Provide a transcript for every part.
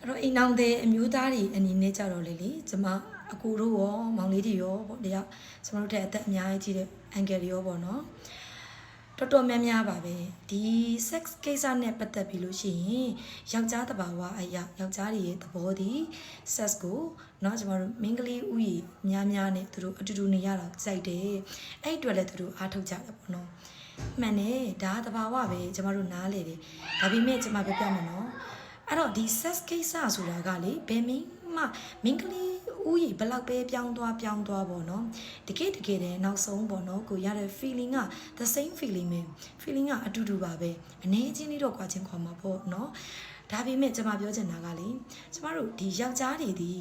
အဲ့တော့အိမ်အောင်တဲ့အမျိုးသားတွေအနေနဲ့ကြတော့လေလေကျမအကူတို့ရောမောင်လေးတွေရောပေါ့တရားကျမတို့တဲ့အသက်အများကြီးကြီးတဲ့အန်ကယ်တွေရောပေါ့နော်တော်တော်များများပါပဲဒီ sex ကိစ္စနဲ့ပတ်သက်ပြီးလို့ရှိရင်ယောက်ျားတဘာဝအရာယောက်ျားတွေရဲ့သဘောဒီ sex ကိုเนาะကျမတို့မင်္ဂလိဥယျာဉ်များများနဲ့သူတို့အတူတူနေရတာစိုက်တယ်အဲ့အတွက်လည်းသူတို့အားထုတ်ကြတယ်ပေါ့နော်မှန်တယ်ဒါကတဘာဝပဲကျမတို့နားလေတယ်ဒါပေမဲ့ကျမပြောပြမယ်နော် အဲ့တော့ဒီ sex ကိစ္စဆိုတာကလေဘယ်မင်းမှမင်္ဂလိဦးကြီးဘလောက်ပဲပြောင်းသွားပြောင်းသွားပေါ့နော်တကယ်တကယ်တည်းနောက်ဆုံးပေါ့နော်ကိုရတဲ့ feeling က the same feeling ပဲ feeling ကအတူတူပါပဲအနေချင်းလေးတော့ကွာချင်းခွာမှာပေါ့နော်ဒါပေမဲ့ကျွန်မပြောချင်တာကလေကျမတို့ဒီယောက်ျားတွေဒီ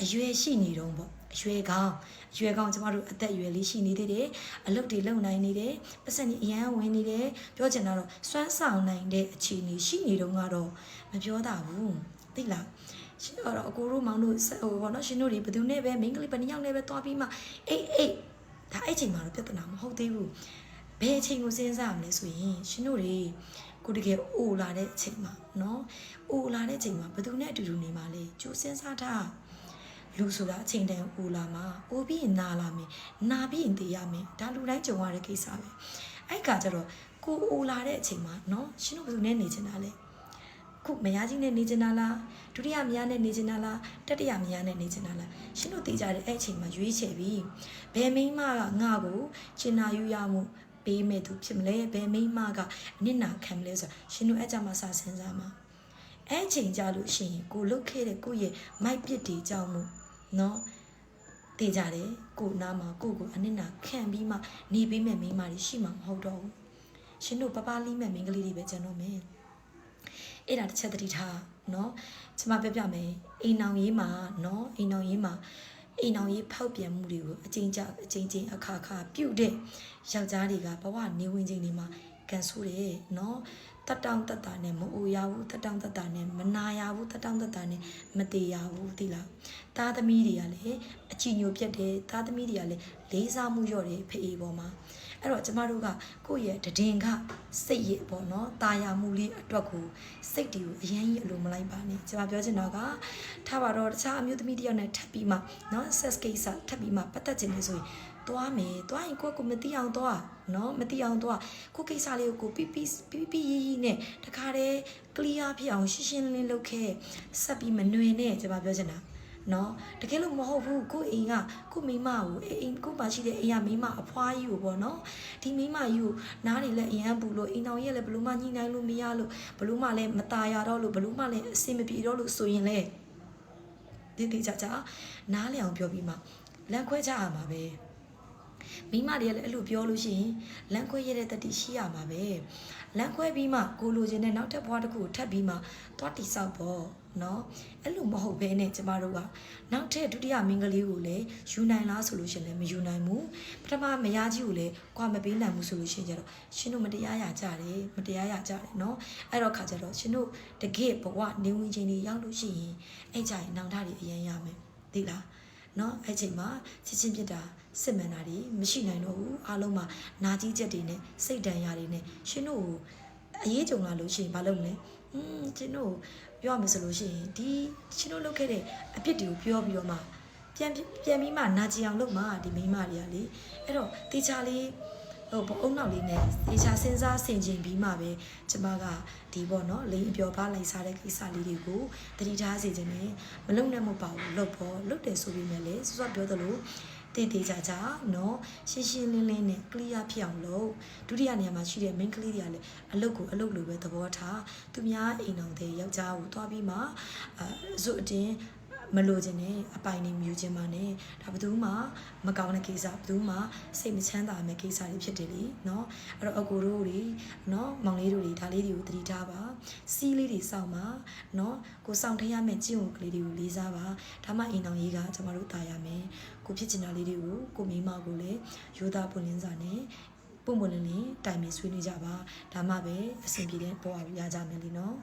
အရွယ်ရှိနေတော့ပေါ့ အရွယ်ကောင်းအရွယ်ကောင်းကျမတို့အသက်အရွယ်လေးရှိနေသေးတယ်အလုပ်တွေလုပ်နိုင်နေတယ်ပတ်စံကြီးအရန်ဝင်နေတယ်ပြောချင်တာတော့စွမ်းဆောင်နိုင်တဲ့အခြေအနေရှိနေတော့ကတော့မပြောတာဘူးသိလားရှင်တော့အကိုတို့မောင်တို့ဟိုဘောနော်ရှင်တို့တွေဘယ်သူနဲ့ပဲမိန်းကလေးဘယ်နှစ်ယောက်နဲ့ပဲတွားပြီးမှအေးအေးဒါအဲ့ချိန်မှာတော့ပြဿနာမဟုတ်သေးဘူးဘယ်အချိန်ကိုစဉ်းစားရမလဲဆိုရင်ရှင်တို့တွေကိုတကယ်အိုလာတဲ့အချိန်မှာနော်အိုလာတဲ့အချိန်မှာဘယ်သူနဲ့အတူတူနေမှာလဲကြိုးစဉ်းစားထား လူဆိုတာအချိန်တန်ဦးလာမှာ။ဦးပြီးရင်နာလာမယ်။နာပြီးရင်တည်ရမယ်။ဒါလူတိုင်းကြုံရတဲ့ကိစ္စပဲ။အဲ့ကကြတော့ကိုဦးလာတဲ့အချိန်မှာနော်ရှင်တို့ဘယ်သူနဲ့နေချင်တာလဲ။ခုမယားကြီးနဲ့နေချင်တာလားဒုတိယမယားနဲ့နေချင်တာလားတတိယမယားနဲ့နေချင်တာလားရှင်တို့သိကြတဲ့အဲ့အချိန်မှာရွေးချယ်ပြီးဘယ်မိန်းမကငါ့ကိုချင်နာယူရမှုပေးမဲ့သူဖြစ်မလဲဘယ်မိမကအနစ်နာခံမလဲဆိုတာရှင်တို့အဲ့ကြမှာစစဉ်းစားမှာအဲ့ချိန်ကြလို့ရှင်ကိုလုတ်ခဲ့တဲ့ကိုရဲ့မိုက်ပစ်တွေကြောင့်မို့ နော်တည်ကြတယ်ကိုနားမှာကိုကိုအနစ်နာခံပြီးမှနေပေးမဲ့မိန်းမတွေရှိမှာမဟုတ်တော့ဘူးရှင်တို့ပပလီမဲ့မိန်းကလေးတွေပဲကျန်တော့မယ်အဲ့ဒါတစ်ချက်သတိထားနော်ကျွန်မပြပြမယ်အိမ်အောင်ရေးမှာနော်အိမ်အောင်ရေးမှာအိမ်အောင်ရေးဖောက်ပြန်မှုတွေကိုအချိန်ကြအချိန်ချင်းအခါခါပြုတ်တဲ့ယောက်ျားတွေကဘဝနေဝင်ချိန်တွေမှာ ကန်ဆိုးတယ်နော်တက်တောင့်တက်တာနဲ့မအိုရဘူးတက်တောင့်တက်တာနဲ့မနာရဘူးတက်တောင့်တက်တာနဲ့မတေရဘူးသိလားသားသမီးတွေကလည်းအချီညိုပြတ်တယ်သားသမီးတွေကလည်းလေးစားမှုလျော့တယ်ဖေးပေါ်မှာအဲ့တော့ကျမတို့ကကိုယ့်ရဲ့တည်င်ကစိတ်ရပေါ့နော်ตาယာမှုလေးအတွက်ကိုစိတ်တွေကိုအရင်ကြီးအလိုမလိုက်ပါနဲ့ကျမပြောချင်တော့ကထားပါတော့တခြားအမျိုးသမီးတယောက်နဲ့ထပ်ပြီးမှနော် sex case ထပ်ပြီးမှပတ်သက်ခြင်းလေဆိုရင် သွားမယ်သွားရင်ကိုယ့်ကိုမသိအောင်သွားနော်မသိအောင်သွားကိုယ့်ကိစ္စလေးကိုကိုပြပြပြပြရီရီနဲ့တခါတည်း clear ဖြစ်အောင်ရှင်းရှင်းလင်းလင်းလုပ်ခဲ့ဆက်ပြီးမနှွေနဲ့ကျမပြောချင်တာနော်တကယ်လို့မဟုတ်ဘူးကိုအိမ်ကကိုမိမကိုအိမ်ကိုပါရှိတဲ့အိမ်ကမိမအဖွားကြီးကိုပေါ့နော်ဒီမိမကြီးကိုနားနေလဲအရန်ပူလို့အိမ်တော်ကြီးလည်းဘလို့မှညှိနှိုင်းလို့မရလို့ဘလို့မှလည်းမตายရတော့လို့ဘလို့မှလည်းအဆင်မပြေတော့လို့ဆိုရင်လေဒီတိကျကျနားလည်အောင်ပြောပြီးမှလမ်းခွဲကြရမှာပဲ မိမတွေကလည်းအဲ့လိုပြောလို့ရှိရင်လမ်းခွဲရတဲ့တတိရှိရမှာပဲလမ်းခွဲပြီးမှကိုလိုချင်တဲ့နောက်ထပ်ဘွားတစ်ခုကိုထပ်ပြီးမှသွားတိဆောက်ပေါ့နော်အဲ့လိုမဟုတ်ဘဲနဲ့ကျမတို့ကနောက်ထပ်ဒုတိယမင်္ဂလေးကိုလည်းယူနိုင်လားဆိုလို့ရှိရင်လည်းမယူနိုင်ဘူးပထမမယားကြီးကိုလည်းကွာမပေးနိုင်ဘူးဆိုလို့ရှိရင်ကျတော့ရှင်တို့မတရားရကြတယ်မတရားရကြတယ်နော်အဲ့တော့ခါကျတော့ရှင်တို့တကယ့်ဘဝနေဝင်ခြင်းတွေရောက်လို့ရှိရင်အဲ့ကြရင်နောင်တတွေအရင်ရမယ်သိလား နော်အဲ့ချိန်မှာချစ်ချင်းပြစ်တာစစ်မှန်တာတွေမရှိနိုင်တော့ဘူးအားလုံးမှာနာကြီးချက်တွေနဲ့စိတ်ဒဏ်ရာတွေနဲ့ရှင်တို့ကိုအရေးကြုံလာလို့ရှိရင်မလုပ်မလဲอืมရှင်တို့ပြောရမယ်ဆိုလို့ရှိရင်ဒီရှင်တို့လုပ်ခဲ့တဲ့အပြစ်တွေကိုပြောပြီးတော့မှပြန်ပြန်ပြီးမှနာကြည်အောင်လုပ်မှာဒီမိန်းမတွေကလေအဲ့တော့တေချာလေး ဟိုဘုံအောင်နောက်လေးနဲ့တေချာစဉ်းစားဆင်ခြင်ပြီးမှပဲကျမကဒီပေါ့နော်လိန်အပျော်ပါလိုက်စားတဲ့ကိစ္စလေးတွေကိုတတိထားစေခြင်းနဲ့မလုံနဲ့မပါဘူးလုပ်ဖို့လုပ်တယ်ဆိုပြီးမြဲလေစောစောပြောသလိုတည်တည်ကြကြเนาะရှင်းရှင်းလင်းလင်းနဲ့ clear ဖြစ်အောင်လုပ်ဒုတိယနေရာမှာရှိတဲ့ main ကလေးတွေကလည်းအလုပ်ကိုအလုပ်လိုပဲသဘောထားသူများအိမ်အောင်တဲ့ယောက်ျားကိုတွားပြီးမှအဲဇွတ်အတင်း မလိုချင်တဲ့အပိုင်နေမြူခြင်းပါနဲ့ဒါဘယ်သူမှမကောင်းတဲ့ကိစ္စဘယ်သူမှစိတ်မချမ်းသာမယ့်ကိစ္စတွေဖြစ်တယ်လीเนาะအဲ့တော့အကိုတို့တွေเนาะမောင်လေးတို့တွေဒါလေးတွေကိုသတိထားပါစီးလေးတွေစောင့်ပါเนาะကိုစောင့်ထရမယ့်ကျင့်ဝတ်ကလေးတွေကိုလေးစားပါဒါမှအိမ်အောင်ရေးကကျမတို့တာရမယ်ကိုဖြစ်ချင်တာလေးတွေကိုကိုမိမကိုလည်းရိုးသားပွင့်လင်းစာနဲ့ပုံပွင့်လင်းလင်းတိုင်ပင်ဆွေးနွေးကြပါဒါမှပဲအဆင်ပြေတဲ့ဘဝရကြမယ်လीเนาะ